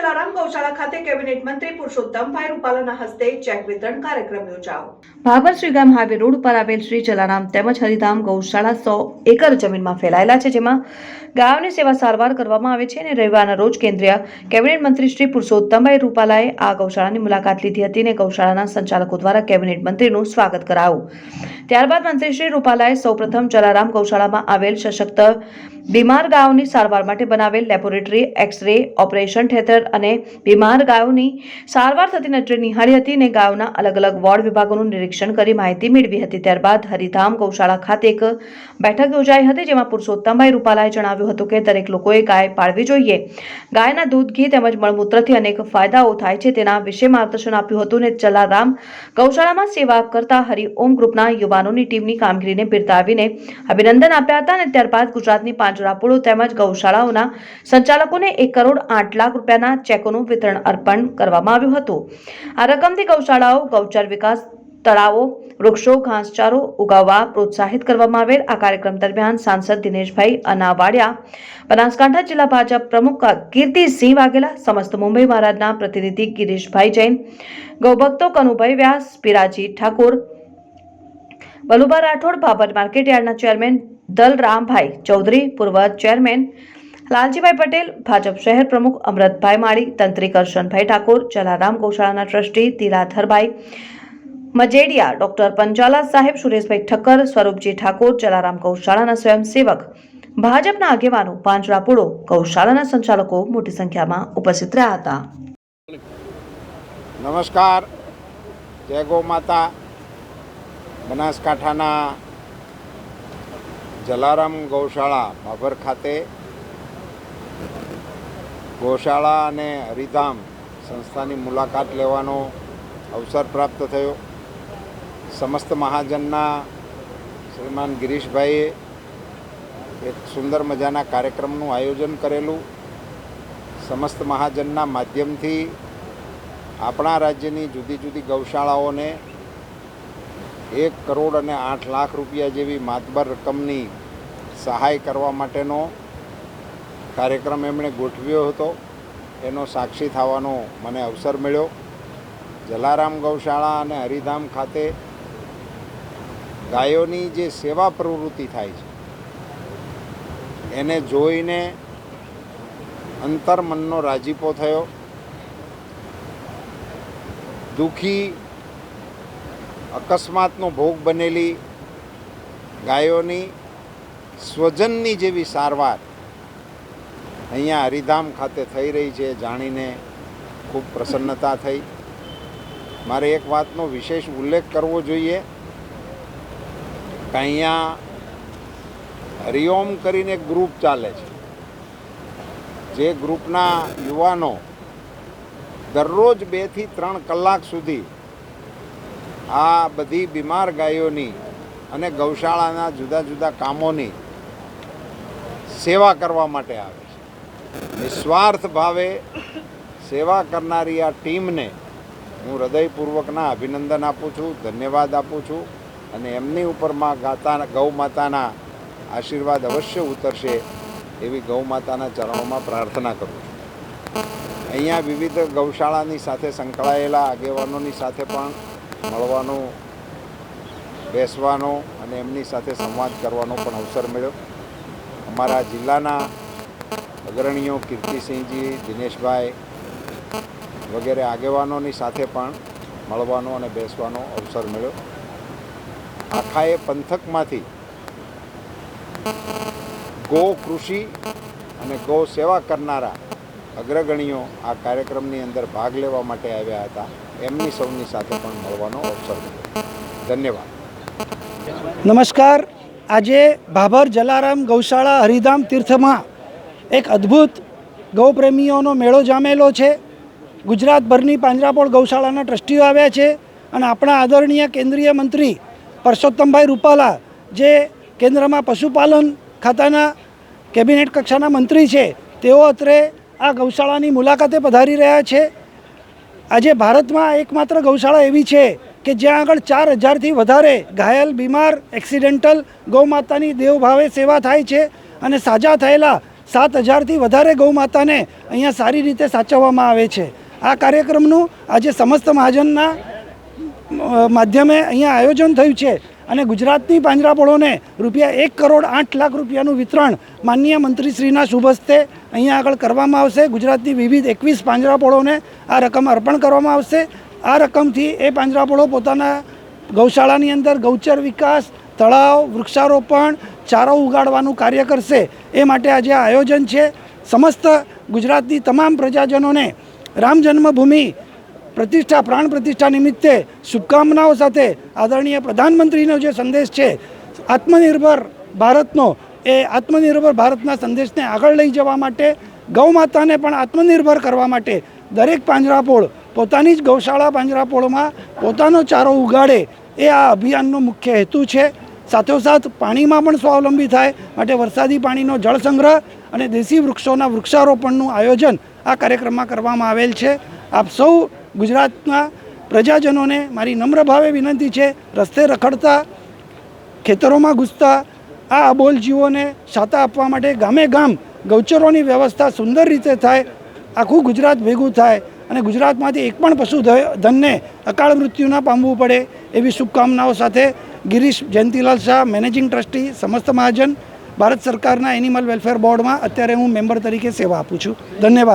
જલારામ ગૌશાળા ખાતે કેબિનેટ મંત્રી પુરુષોત્તમભાઈ રૂપાલાના હસ્તે ચેક વિતરણ કાર્યક્રમ યોજાયો. ભાભર શ્રીગામ હાઈવે રોડ પર આવેલ શ્રી જલારામ તેમજ હરિધામ ગૌશાળા સો એકર જમીનમાં ફેલાયેલા છે, જેમાં ગાયોની સેવા સારવાર કરવામાં આવે છે અને રવિવારના રોજ કેન્દ્રીય કેબિનેટ મંત્રી શ્રી પુરુષોત્તમભાઈ રૂપાલાએ આ ગૌશાળાની મુલાકાત લીધી હતી અને ગૌશાળાના સંચાલકો દ્વારા કેબિનેટ મંત્રીનું સ્વાગત કરાયું. ત્યારબાદ મંત્રી શ્રી રૂપાલાએ સૌપ્રથમ જલારામ ગૌશાળામાં આવેલ સશક્ત બીમાર ગાયોની સારવાર માટે બનાવેલ લેબોરેટરી, એક્સ-રે, ઓપરેશન થિયેટર અને બીમાર ગાયોની સારવાર થતી નજરે નિહાળી હતી અને ગાયોના અલગ અલગ વોર્ડ વિભાગોનું નિરીક્ષણ કરી માહિતી મેળવી હતી. ત્યારબાદ હરિધામ ગૌશાળા ખાતે એક બેઠક યોજાઈ હતી જેમાં પુરુષોત્તમભાઈ રૂપાલાએ જણાવ્યું હતું કે દરેક લોકોએ ગાય પાળવી જોઈએ. ગાયના દૂધ, ઘી તેમજ મળમૂત્રથી અનેક ફાયદાઓ થાય છે તેના વિશે માર્ગદર્શન આપ્યું હતું અને જલારામ ગૌશાળામાં સેવા કરતા હરિઓમ ગ્રુપના યુવાનોની ટીમની કામગીરીને બિરદાવીને અભિનંદન આપ્યા હતા અને ત્યારબાદ ગુજરાતની પાંજરાપોળો તેમજ ગૌશાળાઓના સંચાલકોને એક કરોડ આઠ લાખ રૂપિયાના ચેકોનું વિતરણ અર્પણ કરવામાં આવ્યું હતું. આ રકમથી ગૌશાળાઓ, ગૌચર વિકાસ તળાવો, વૃક્ષો, ઘાસચારો ઉગાવવા પ્રોત્સાહિત કરવામાં આવેલ. આ કાર્યક્રમ દરમિયાન સાંસદ દિનેશભાઈ અનાવાડિયા, બનાસકાંઠા જિલ્લા ભાજપ પ્રમુખ કીર્તિસિંહ વાઘેલા, સમસ્ત મુંબઈ મહારાજના પ્રતિનિધિ ગિરીશભાઈ જૈન, ગૌભક્તો કનુભાઈ વ્યાસ, પિરાજી ઠાકોર બલુભા રાઠોડ બાબર માર્કેટયાર્ડના ચેરમેન દલરામભાઈ ચૌધરી, પૂર્વ ચેરમેન લાલજીભાઈ પટેલ, ભાજપ શહેર પ્રમુખ અમૃતભાઈ માળી, તંત્રી કરશનભાઈ ઠાકોર, જલારામ ગૌશાળાના ટ્રસ્ટી તિલાધરભાઈ મજેડિયા, ડોક્ટર પંચાલા સાહેબ, સુરેશભાઈ ઠક્કર, સ્વરૂપજી ઠાકોર, જલારામ ગૌશાળાના સ્વયંસેવક, ભાજપના આગેવાનો પાંજરાપોળો ગૌશાળાના સંચાલકો મોટી સંખ્યામાં ઉપસ્થિત રહ્યા હતા. નમસ્કાર. જય ગૌ માતા. બનાસકાંઠાના જલારામ ગૌશાળા બાબર ખાતે ગૌશાળા અને હરિધામ સંસ્થાની મુલાકાત લેવાનો અવસર પ્રાપ્ત થયો. સમસ્ત મહાજનના શ્રીમાન ગિરીશભાઈએ એક સુંદર મજાના કાર્યક્રમનું આયોજન કરેલું. સમસ્ત મહાજનના માધ્યમથી આપણા રાજ્યની જુદી જુદી ગૌશાળાઓને એક કરોડ અને આઠ લાખ રૂપિયા જેવી માતબર રકમની સહાય કરવા માટેનો કાર્યક્રમ એમણે ગોઠવ્યો હતો, એનો સાક્ષી થવાનો મને અવસર મળ્યો. જલારામ ગૌશાળા અને હરિધામ ખાતે ગાયોની જે સેવા પ્રવૃત્તિ થાય છે, એને જોઈને અંતર્મનનો રાજીપો થયો. દુઃખી, અકસ્માતનો ભોગ બનેલી ગાયોની સ્વજનની જેવી સારવાર અહીંયા હરિધામ ખાતે થઈ રહી છે જાણીને ખૂબ પ્રસન્નતા થઈ. મારે એક વાતનો વિશેષ ઉલ્લેખ કરવો જોઈએ કે અહીંયા હરિઓમ કરીને એક ગ્રુપ ચાલે છે. જે ગ્રુપના યુવાનો દરરોજ બેથી ત્રણ કલાક સુધી આ બધી બીમાર ગાયોની અને ગૌશાળાના જુદા જુદા કામોની સેવા કરવા માટે આવે નિસ્વાર્થ ભાવે સેવા કરનારી આ ટીમને હું હૃદયપૂર્વકના અભિનંદન આપું છું, ધન્યવાદ આપું છું અને એમની ઉપરમાં ગાતા ગૌ માતાના આશીર્વાદ અવશ્ય ઉતરશે એવી ગૌ માતાના ચરણોમાં પ્રાર્થના કરું છું. અહીંયા વિવિધ ગૌશાળાની સાથે સંકળાયેલા આગેવાનોની સાથે પણ મળવાનો, બેસવાનો અને એમની સાથે સંવાદ કરવાનો પણ અવસર મળ્યો. અમારા જિલ્લાના અગ્રણીઓ કીર્તિસિંહજી, દિનેશભાઈ વગેરે આગેવાનોની સાથે પણ મળવાનો અને બેસવાનો અવસર મળ્યો. આખા એ પંથકમાંથી ગો કૃષિ અને ગૌ સેવા કરનારા અગ્રગણીઓ આ કાર્યક્રમની અંદર ભાગ લેવા માટે આવ્યા હતા. એમની સૌની સાથે પણ મળવાનો અવસર મળ્યો. ધન્યવાદ. નમસ્કાર. આજે ભાભર જલારામ ગૌશાળા હરિધામ તીર્થમાં એક અદ્ભુત ગૌપ્રેમીઓનો મેળો જામેલો છે. ગુજરાતભરની પાંજરાપોળ ગૌશાળાના ટ્રસ્ટીઓ આવ્યા છે અને આપણા આદરણીય કેન્દ્રીય મંત્રી પરસોત્તમભાઈ રૂપાલા, જે કેન્દ્રમાં પશુપાલન ખાતાના કેબિનેટ કક્ષાના મંત્રી છે, તેઓ અત્રે આ ગૌશાળાની મુલાકાતે પધારી રહ્યા છે. આજે ભારતમાં એકમાત્ર ગૌશાળા એવી છે કે જ્યાં આગળ ચાર હજારથી વધારે ઘાયલ, બીમાર, એક્સિડેન્ટલ ગૌમાતાની દેવભાવે સેવા થાય છે અને સાજા થયેલા સાત હજારથી વધારે ગૌ માતાને અહીંયા સારી રીતે સાચવવામાં આવે છે. આ કાર્યક્રમનું આજે સમસ્ત મહાજનના માધ્યમે અહીંયા આયોજન થયું છે અને ગુજરાતની પાંજરાપોળોને રૂપિયા એક કરોડ આઠ લાખ રૂપિયાનું વિતરણ માનનીય મંત્રીશ્રીના શુભ હસ્તે અહીંયા આગળ કરવામાં આવશે. ગુજરાતની વિવિધ એકવીસ પાંજરાપોળોને આ રકમ અર્પણ કરવામાં આવશે. આ રકમથી એ પાંજરાપોળો પોતાના ગૌશાળાની અંદર ગૌચર વિકાસ, તળાવ, વૃક્ષારોપણ ચારો ઉગાડવાનું કાર્ય કરશે એ માટે આજે આયોજન છે. સમસ્ત ગુજરાતની તમામ પ્રજાજનોને રામ જન્મભૂમિ પ્રતિષ્ઠા, પ્રાણ પ્રતિષ્ઠા નિમિત્તે શુભકામનાઓ સાથે આદરણીય પ્રધાનમંત્રીનો જે સંદેશ છે, આત્મનિર્ભર ભારતનો, એ આત્મનિર્ભર ભારતના સંદેશને આગળ લઈ જવા માટે ગૌ માતાને પણ આત્મનિર્ભર કરવા માટે દરેક પાંજરાપોળ, પોતાની જ ગૌશાળા પાંજરાપોળમાં પોતાનો ચારો ઉગાડે એ આ અભિયાનનો મુખ્ય હેતુ છે. સાથોસાથ પાણીમાં પણ સ્વાવલંબી થાય. માટે વરસાદી પાણીનો જળ સંગ્રહ અને દેશી વૃક્ષોના વૃક્ષારોપણનું આયોજન આ કાર્યક્રમમાં કરવામાં આવેલ છે. આપ સૌ ગુજરાતના પ્રજાજનોને મારી નમ્ર ભાવે વિનંતી છે, રસ્તે રખડતા, ખેતરોમાં ઘૂસતા, આ અબોલ જીવોને છાતા આપવા માટે ગામે ગામ ગૌચરોની વ્યવસ્થા સુંદર રીતે થાય, આખું ગુજરાત ભેગું થાય અને ગુજરાતમાંથી એક પણ પશુ ધનને અકાળ મૃત્યુ ન પામવું પડે એવી શુભકામનાઓ સાથે ગિરીશ જયંતિલાલ શાહ, મેનેજિંગ ટ્રસ્ટી, સમસ્ત મહાજન, ભારત સરકારના એનિમલ વેલફેર બોર્ડમાં અત્યારે હું મેમ્બર તરીકે સેવા આપું છું. ધન્યવાદ.